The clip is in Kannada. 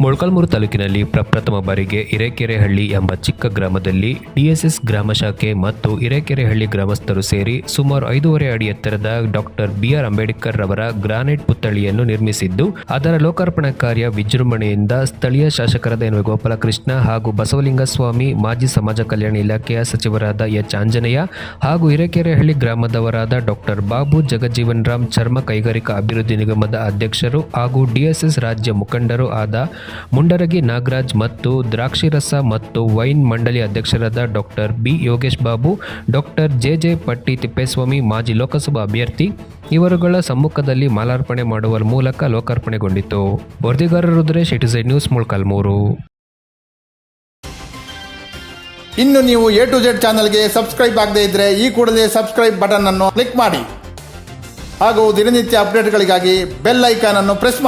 ಮೊಳಕಾಲ್ಮೂರು ತಾಲೂಕಿನಲ್ಲಿ ಪ್ರಪ್ರಥಮ ಬಾರಿಗೆ ಹಿರೇಕೆರೆಹಳ್ಳಿ ಎಂಬ ಚಿಕ್ಕ ಗ್ರಾಮದಲ್ಲಿ ಡಿಎಸ್ಎಸ್ ಗ್ರಾಮ ಶಾಖೆ ಮತ್ತು ಹಿರೇಕೆರೆಹಳ್ಳಿ ಗ್ರಾಮಸ್ಥರು ಸೇರಿ ಸುಮಾರು ಐದೂವರೆ ಅಡಿ ಎತ್ತರದ ಡಾಕ್ಟರ್ ಬಿಆರ್ ಅಂಬೇಡ್ಕರ್ ರವರ ಗ್ರಾನೈಟ್ ಪುತ್ಥಳಿಯನ್ನು ನಿರ್ಮಿಸಿದ್ದು, ಅದರ ಲೋಕಾರ್ಪಣಾ ಕಾರ್ಯ ವಿಜೃಂಭಣೆಯಿಂದ ಸ್ಥಳೀಯ ಶಾಸಕರಾದ ಎನ್ ಗೋಪಾಲಕೃಷ್ಣ ಹಾಗೂ ಬಸವಲಿಂಗ ಸ್ವಾಮಿ ಮಾಜಿ ಸಮಾಜ ಕಲ್ಯಾಣ ಇಲಾಖೆಯ ಸಚಿವರಾದ ಎಚ್ ಆಂಜನೇಯ ಹಾಗೂ ಹಿರೇಕೆರೆಹಳ್ಳಿ ಗ್ರಾಮದವರಾದ ಡಾಕ್ಟರ್ ಬಾಬು ಜಗಜೀವನ್ ರಾಮ್ ಚರ್ಮ ಕೈಗಾರಿಕಾ ಅಭಿವೃದ್ಧಿ ನಿಗಮದ ಅಧ್ಯಕ್ಷರು ಹಾಗೂ ಡಿಎಸ್ಎಸ್ ರಾಜ್ಯ ಮುಖಂಡರು ಆದ ಮುಂಡರಗಿ ನಾಗರಾಜ್ ಮತ್ತು ದ್ರಾಕ್ಷಿರಸ ಮತ್ತು ವೈನ್ ಮಂಡಳಿ ಅಧ್ಯಕ್ಷರಾದ doctor B Yogesh Babu, doctor J J Patti Thippeswamy, ಮಾಜಿ ಲೋಕಸಭಾ ಅಭ್ಯರ್ಥಿ ಇವರುಗಳ ಸಮ್ಮುಖದಲ್ಲಿ ಮಾಲಾರ್ಪಣೆ ಮಾಡುವ ಮೂಲಕ ಲೋಕಾರ್ಪಣೆಗೊಂಡಿತು. ವರದಿಗಾರರು ರುದ್ರೇಶ್ ಎ ನ್ಯೂಸ್ ಮೂರು ಇನ್ನು ನೀವು ಎ ಟು ಜೆಡ್ ಚಾನಲ್ಗೆ ಸಬ್ಸ್ಕ್ರೈಬ್ ಆಗದೇ ಇದ್ರೆ ಈ ಕೂಡಲೇ ಸಬ್ಸ್ಕ್ರೈಬ್ ಬಟನ್ ಅನ್ನು ಕ್ಲಿಕ್ ಮಾಡಿ. ಹಾಗೂ ದಿನನಿತ್ಯ ಅಪ್ಡೇಟ್ಗಳಿಗಾಗಿ ಬೆಲ್ ಐಕಾನ್ ಅನ್ನು ಪ್ರೆಸ್